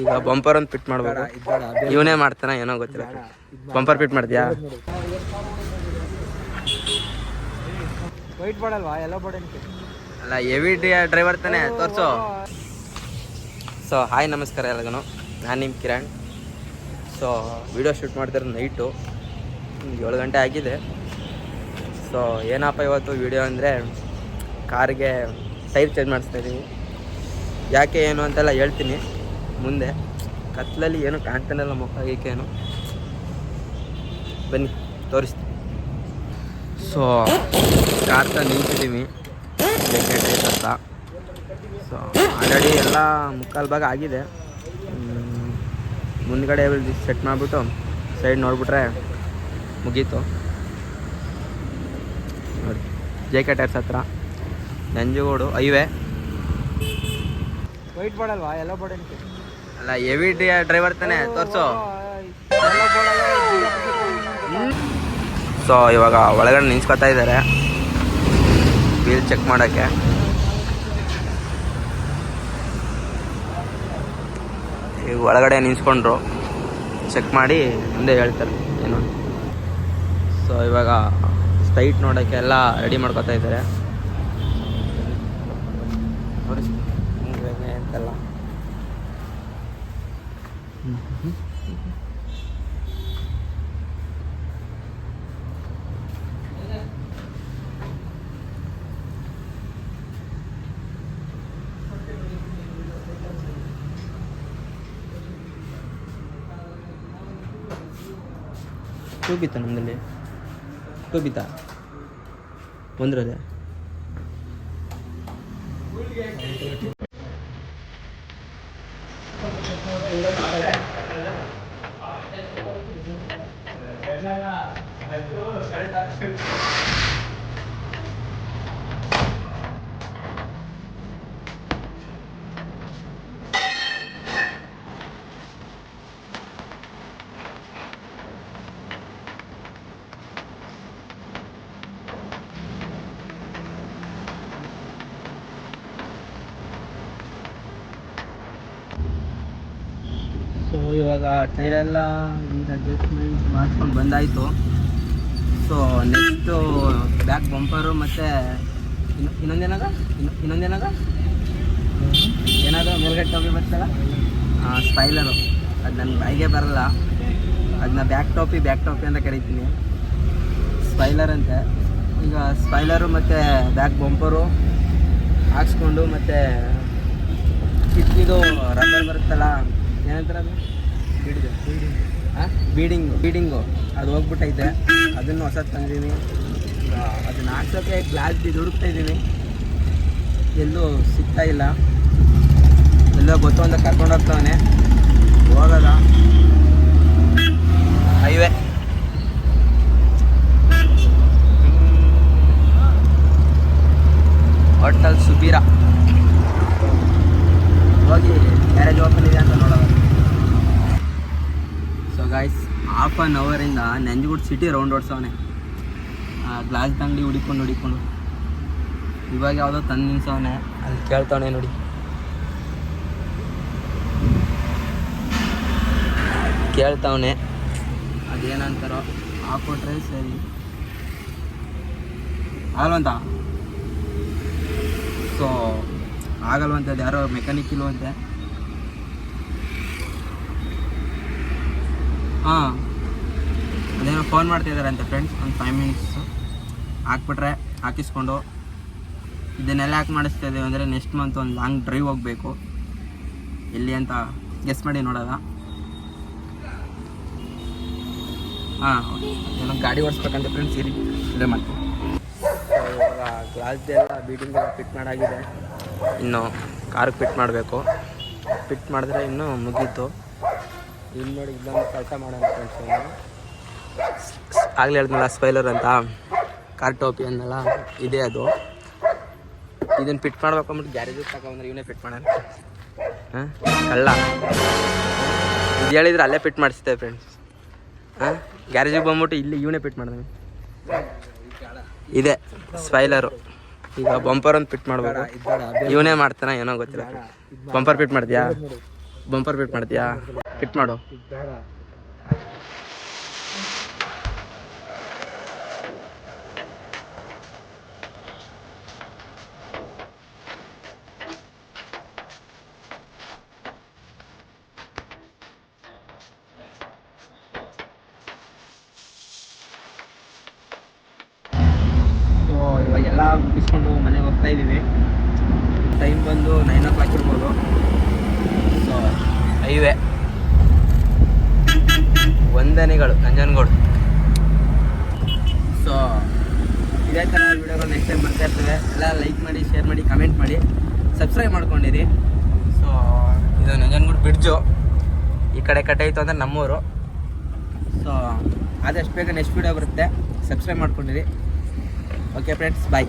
ಈಗ ಬಂಪರ್ ಒಂದು ಫಿಟ್ ಮಾಡ್ಬೇಕು. ಇವನೇ ಮಾಡ್ತಾನ ಏನೋ ಗೊತ್ತಿಲ್ಲ. ಬಂಪರ್ ಫಿಟ್ ಮಾಡ್ತೀಯಾ ಅಲ್ಲ ಹೆವಿ ಡ್ರೈವರ್ ತಾನೆ ತೋರ್ಸು. ಸೊ ಹಾಯ್ ನಮಸ್ಕಾರ ಎಲ್ಲಗೂ ನಾನು ನಿಮ್ಮ ಕಿರಣ್. ಸೊ ವಿಡಿಯೋ ಶೂಟ್ ಮಾಡ್ತಿರೋ ನೈಟು ಏಳು ಗಂಟೆ ಆಗಿದೆ. ಸೊ ಏನಪ್ಪ ಇವತ್ತು ವಿಡಿಯೋ ಅಂದರೆ ಕಾರಿಗೆ ಟೈರ್ ಚೇಂಜ್ ಮಾಡಿಸ್ತಾ ಇದ್ದೀವಿ ಯಾಕೆ ಏನು ಅಂತೆಲ್ಲ ಹೇಳ್ತೀನಿ. ಮುಂದೆ. ಕತ್ಲಲ್ಲಿ ಏನು ಕಾಣ್ತಾನಲ್ಲ ಮುಖ ಏನು ಬನ್ನಿ, ತೋರಿಸ್ತೀನಿ. ಸೊ ಕಾರ್ ನಿಂತಿದ್ದೀವಿ ಅಂತ. ಸೊ ಆಲ್ರೆಡಿ ಎಲ್ಲ ಮುಕ್ಕಾಲು ಭಾಗ ಆಗಿದೆ. ಮುಂದ್ಗಡೆ ಸೆಟ್ ಮಾಡಿಬಿಟ್ಟು ಸೈಡ್ ನೋಡ್ಬಿಟ್ರೆ ಮುಗೀತು. ನೋಡಿ ಜೆ ಕೆ ಟೈರ್ಸ್ ಹತ್ರ. ನಂಜುಗೋಡು ಹೈವೇ ವೈಟ್ ಬಾಡಲ್ವಾ ಎಲ್ಲೋ ಬೋರ್ಡ್ ಅಲ್ಲ ಹೆವಿ ಡ್ರೈವರ್ ತಾನೆ, ತೋರಿಸು. ಸೊ ಇವಾಗ ಒಳಗಡೆ ನಿಂತ್ಕೊತಾ ಇದ್ದಾರೆ. ವೀಲ್ ಚೆಕ್ ಮಾಡೋಕ್ಕೆ. ಈಗ ಒಳಗಡೆ ನಿಂತ್ಕೊಂಡ್ರು. ಚೆಕ್ ಮಾಡಿ ಮುಂದೆ ಹೇಳ್ತಾರೆ ಏನು. ಸೊ ಇವಾಗ ಸ್ಟೈಟ್ ನೋಡೋಕ್ಕೆ ಎಲ್ಲ ರೆಡಿ ಮಾಡ್ಕೊತಾ ಇದ್ದಾರೆ. ಅಂತೆಲ್ಲ. ಟೂಬಿತ್ತ ನಮ್ಮಲ್ಲಿ. ಟೂಬಿತ್ತ ಒಂದರದೆ めっちゃうどんされた。ಇವಾಗ ಟೈರೆಲ್ಲ ಈಗ ಅಡ್ಜಸ್ಟ್ಮೆಂಟ್ ಮಾಡ್ಕೊಂಡು ಬಂದಾಯಿತು. ಸೊ ನೆಕ್ಸ್ಟು ಬ್ಯಾಕ್ ಬಂಪರು ಮತ್ತು ಇನ್ನು ಇನ್ನೊಂದೇನಾಗ ಇನ್ನು ಇನ್ನೊಂದೇನಾಗ ಏನಾದರೂ ಮೇಲ್ಗಡೆ ಟೋಪಿ ಬರ್ತಲ್ಲ ಸ್ಪೈಲರು ಅದು ನನ್ನ ಬಾಯಿಗೆ ಬರಲ್ಲ. ಅದನ್ನ ಬ್ಯಾಕ್ ಟೋಪಿ ಬ್ಯಾಕ್ ಟೋಪಿ ಅಂತ ಕರಿತೀನಿ. ಸ್ಪೈಲರ್ ಅಂತೆ. ಈಗ ಸ್ಪೈಲರು ಮತ್ತು ಬ್ಯಾಕ್ ಬಂಪರು ಹಾಕ್ಸ್ಕೊಂಡು ಮತ್ತು ಕಿಟ್ಕಿದು ರಬ್ಬರ್ ಬರುತ್ತಲ್ಲ ಏನಂತಾರೆ ಅದು ಬಿಡಿದು ಹಾಂ ಬೀಡಿಂಗು. ಬೀಡಿಂಗು. ಅದು ಹೋಗ್ಬಿಟ್ಟೈತೆ. ಅದನ್ನು ಹೊಸದು ತಂದಿದ್ದೀನಿ ಅದನ್ನು ಹಾಕ್ಸೋಕ್ಕೆ ಗ್ಲಾಸ್ ಬಿದ್ದು ಹುಡುಕ್ತಾ ಇದ್ದೀನಿ. ಎಲ್ಲೂ ಸಿಗ್ತಾ ಇಲ್ಲ. ಎಲ್ಲೋ ಗೊತ್ತು ಅಂತ ಕರ್ಕೊಂಡು ಹೋಗ್ತಾವನೆ. ಹೋಗದ ಹೈವೇ ಹೋಟೆಲ್ ಸುಬೀರ ಹೋಗಿ ಗ್ಯಾರೇಜ್ ಓಪನ್ ಇದೆ ಅಂತ ನೋಡೋದು ಸೊ ಗಾಯ್ಸ್ ಹಾಫ್ ಆನ್ ಅವರಿಂದ ನಂಜುಗುಡ್ ಸಿಟಿ ರೌಂಡ್ ಓಡಿಸವನೆ. ಗ್ಲಾಸ್ ಅಂಗಡಿ ಹುಡಿಕೊಂಡು ಹುಡಿಕೊಂಡು. ಇವಾಗ ಯಾವುದೋ ತಂದು ನಿಲ್ಸವನೆ. ಅಲ್ಲಿ ಕೇಳ್ತಾವನೆ ನೋಡಿ. ಕೇಳ್ತಾವನೆ. ಅದೇನಂತಾರೋ ಹಾಕೊಟ್ರೆ ಸರಿ. ಆಗಲ್ವಂತ? ಸೊ ಆಗಲ್ವಂತದ್ದು ಯಾರೋ ಮೆಕ್ಯಾನಿಕ್ ಇಲ್ವಂತೆ. ಹಾಂ. ಅದೇನೋ ಫೋನ್ ಮಾಡ್ತಿದ್ದಾರೆ ಅಂತ ಫ್ರೆಂಡ್ಸ್ ಒಂದು ಫೈವ್ ಮಿನಿಟ್ಸು ಹಾಕ್ಬಿಟ್ರೆ, ಹಾಕಿಸ್ಕೊಂಡು. ಇದನ್ನೆಲ್ಲ ಯಾಕೆ ಮಾಡಿಸ್ತಾ ಇದ್ದೀವಿ ಅಂದರೆ ನೆಕ್ಸ್ಟ್ ಮಂತ್ ಒಂದು ಲಾಂಗ್ ಡ್ರೈವ್ ಹೋಗಬೇಕು. ಎಲ್ಲಿ ಅಂತ ಗೆಸ್ ಮಾಡಿ ನೋಡೋದ ಹಾಂ ಏನೋ ಗಾಡಿ ಓಡಿಸ್ಬೇಕಂತ ಫ್ರೆಂಡ್ಸ್ ಇರಿ. ಇಲ್ಲೇ ಮಾಡ್ತೀನಿ. ಇವಾಗ ಗ್ಲಾಸ್ದೆಲ್ಲ ಬೀಟಿಂಗ್ ಎಲ್ಲ ಫಿಟ್ ಮಾಡಾಗಿದೆ. ಇನ್ನು ಕಾರ್ಗೆ ಫಿಟ್ ಮಾಡಬೇಕು. ಫಿಟ್ ಮಾಡಿದ್ರೆ ಇನ್ನೂ ಮುಗೀತು. ಇಲ್ಲಿ ನೋಡಿ ಇಲ್ಲೊಂದು ಕೆಲಸ ಮಾಡೋಣ ಫ್ರೆಂಡ್ಸ್ ಆಗಲೇ ಹೇಳಿದ್ನಲ್ಲ ಸ್ಪೈಲರ್ ಅಂತ. ಕಾರ್ ಟೋಪಿ ಅನ್ನಲ್ಲ ಇದೆ ಅದು. ಇದನ್ನು ಫಿಟ್ ಮಾಡ್ಬೇಕು ಅಂದ್ಬಿಟ್ಟು ಗ್ಯಾರೇಜಿಗೆ ತಗೊಂಡ್ರೆ ಇವನೇ ಫಿಟ್ ಮಾಡೋಣ. ಹಾಂ? ಕಳ್ಳ ಇದು ಹೇಳಿದ್ರೆ ಅಲ್ಲೇ ಫಿಟ್ ಮಾಡಿಸ್ತೇವೆ ಫ್ರೆಂಡ್ಸ್ ಹಾಂ? ಗ್ಯಾರೇಜಿಗೆ ಬಂದ್ಬಿಟ್ಟು ಇಲ್ಲಿ ಇವನೇ ಫಿಟ್ ಮಾಡಿದೆ ಇದೆ ಸ್ಪೈಲರು ಈಗ ಬಂಪರ್ ಒಂದು ಫಿಟ್ ಮಾಡ್ಬೇಕು. ಇವನೇ ಮಾಡ್ತಾನೆ ಏನೋ ಗೊತ್ತಿಲ್ಲ. ಬಂಪರ್ ಫಿಟ್ ಮಾಡ್ತೀಯಾ? ಬಂಪರ್ ಫಿಟ್ ಮಾಡ್ತೀಯಾ? ಫಿಟ್ ಮಾಡು. ಬೇಡ ಇವಾಗೆಲ್ಲ ಮನೆಗೆ ಹೋಗ್ತಾ ಇದ್ದೀವಿ. ಟೈಮ್ ಬಂದು ನೈನ್ ಓ ಕ್ಲಾಕ್ ಇರ್ಬೋದು ಸೊ ವಂದನೆಗಳು, ನಂಜನಗೂಡು. ಸೊ ಇದೇ ಥರ ವಿಡಿಯೋಗಳು ನೆಕ್ಸ್ಟ್ ಟೈಮ್ ಬರ್ತಾ ಇರ್ತವೆ. ಎಲ್ಲ ಲೈಕ್ ಮಾಡಿ ಶೇರ್ ಮಾಡಿ ಕಮೆಂಟ್ ಮಾಡಿ. ಸಬ್ಸ್ಕ್ರೈಬ್ ಮಾಡ್ಕೊಂಡಿರಿ. ಸೊ ಇದು ನಂಜನಗೂಡು ಬ್ರಿಡ್ಜು ಈ ಕಡೆ ಕಟ್ಟಾಯಿತು ಅಂದರೆ ನಮ್ಮೂರು. ಸೊ ಆದಷ್ಟು ಬೇಗ ನೆಕ್ಸ್ಟ್ ವಿಡಿಯೋ ಬರುತ್ತೆ. ಸಬ್ಸ್ಕ್ರೈಬ್ ಮಾಡ್ಕೊಂಡಿರಿ. Okay friends bye